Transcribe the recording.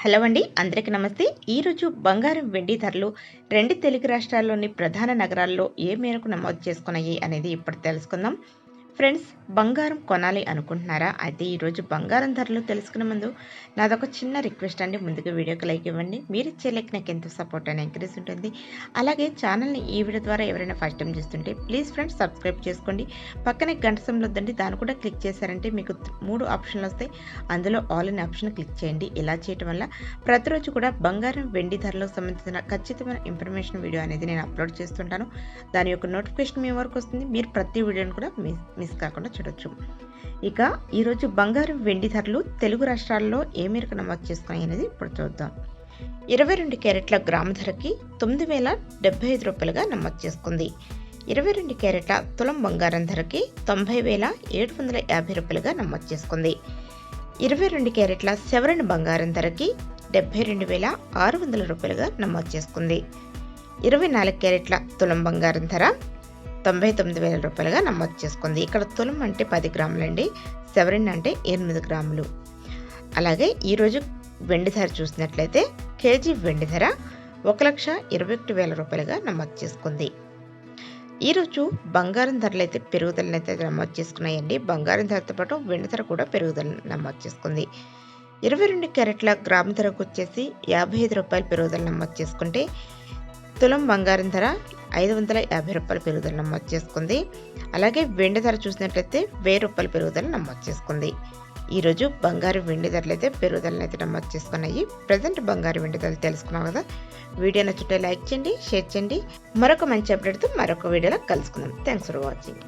Hello అండి అందరికీ నమస్తే. ఈరోజు బంగారం వెండి ధరలు రెండు తెలుగు రాష్ట్రాల్లోని ప్రధాన నగరాల్లో ఏ మేరకు నమోదు చేసుకున్నాయి అనేది ఇప్పుడు తెలుసుకుందాం. ఫ్రెండ్స్ బంగారం కొనాలి అనుకుంటున్నారా? అయితే ఈరోజు బంగారం ధరలు తెలుసుకునే ముందు నాదొక చిన్న రిక్వెస్ట్ అండి. ముందుగా వీడియోకి లైక్ ఇవ్వండి. మీరు ఇచ్చే లైక్ నాకు ఎంతో సపోర్ట్ అని ఎంకరేజ్ ఉంటుంది. అలాగే ఛానల్ని ఈ వీడియో ద్వారా ఎవరైనా ఫస్ట్ టైం చూస్తుంటే ప్లీజ్ ఫ్రెండ్స్ సబ్స్క్రైబ్ చేసుకోండి. పక్కనే గంట సమయంలో వద్దండి. దాన్ని కూడా క్లిక్ చేశారంటే మీకు మూడు ఆప్షన్లు వస్తాయి. అందులో ఆల్ ఇన్ ఆప్షన్ క్లిక్ చేయండి. ఇలా చేయటం వల్ల ప్రతిరోజు కూడా బంగారం వెండి ధరలకు సంబంధించిన ఖచ్చితమైన ఇన్ఫర్మేషన్ వీడియో అనేది నేను అప్లోడ్ చేస్తుంటాను. దాని యొక్క నోటిఫికేషన్ మీ వరకు వస్తుంది. మీరు ప్రతి వీడియోని కూడా మిస్ మిస్ కాకుండా చూడొచ్చు. ఇక ఈరోజు బంగారం వెండి ధరలు తెలుగు రాష్ట్రాల్లో ఏ మేరకు నమోదు చేసుకున్నాయి అనేది ఇప్పుడు చూద్దాం. ఇరవై రెండు క్యారెట్ల గ్రామ ధరకి తొమ్మిది వేల డెబ్బై ఐదు రూపాయలుగా నమోదు చేసుకుంది. ఇరవై రెండు క్యారెట్ల తులం బంగారం ధరకి తొంభై వేల ఏడు వందల యాభై రూపాయలుగా నమోదు చేసుకుంది. ఇరవై రెండు క్యారెట్ల సెవరన్ బంగారం ధరకి డెబ్బై రెండు వేల ఆరు వందల రూపాయలుగా నమోదు చేసుకుంది. ఇరవై నాలుగు క్యారెట్ల తులం బంగారం ధర తొంభై తొమ్మిది వేల రూపాయలుగా నమోదు చేసుకుంది. ఇక్కడ తులం అంటే పది గ్రాములండి సెవరిన్ అంటే ఎనిమిది గ్రాములు. అలాగే ఈరోజు వెండి ధర చూసినట్లయితే కేజీ వెండి ధర ఒక లక్ష ఇరవై ఒకటి వేల రూపాయలుగా నమోదు చేసుకుంది. ఈరోజు బంగారం ధరలు అయితే పెరుగుదలను అయితే నమోదు చేసుకున్నాయండి. బంగారం ధరతో పాటు వెండి ధర కూడా పెరుగుదల నమోదు చేసుకుంది. ఇరవై రెండు క్యారెట్ల గ్రామ ధరకు వచ్చేసి యాభై ఐదు రూపాయల పెరుగుదల నమోదు చేసుకుంటే తులం బంగారం ధర ఐదు వందల యాభై రూపాయల పెరుగుదల నమోదు చేసుకుంది. అలాగే వెండి ధర చూసినట్లయితే వెయ్యి రూపాయల పెరుగుదల నమోదు చేసుకుంది. ఈరోజు బంగారు వెండి ధరలు అయితే పెరుగుదలను అయితే నమోదు చేసుకున్నాయి. ప్రజెంట్ బంగారు వెండి ధరలు తెలుసుకున్నాం కదా. వీడియో నచ్చితే లైక్ చేయండి షేర్ చేయండి. మరొక మంచి అప్డేట్తో మరొక వీడియోలో కలుసుకుందాం. Thanks for watching